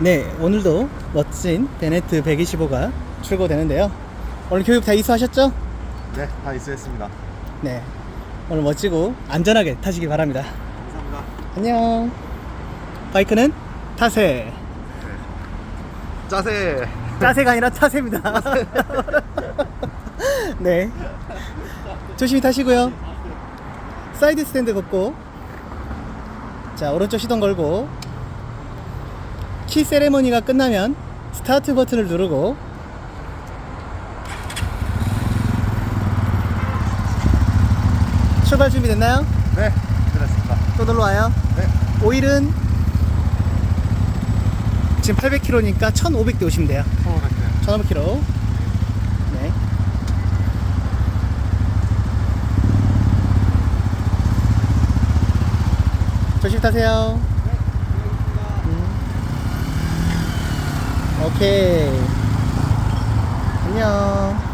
네, 오늘도 멋진 베네트 125가 출고되는데요. 오늘 교육 다 이수하셨죠? 네, 다 이수했습니다. 네. 오늘 멋지고 안전하게 타시기 바랍니다. 감사합니다. 안녕. 바이크는 타세. 짜세. 짜세가 아니라 타세입니다. 네. 조심히 타시고요. 사이드 스탠드 걷고. 자, 오른쪽 시동 걸고. 키 세레머니가 끝나면 스타트 버튼을 누르고. 출발 준비 됐나요? 네, 끝났습니다. 또 놀러 와요. 네, 오일은 지금 800km니까 1500대 오시면 돼요. 서울 갈게요. 1500km. 네. 조심 타세요. 오케이. 안녕.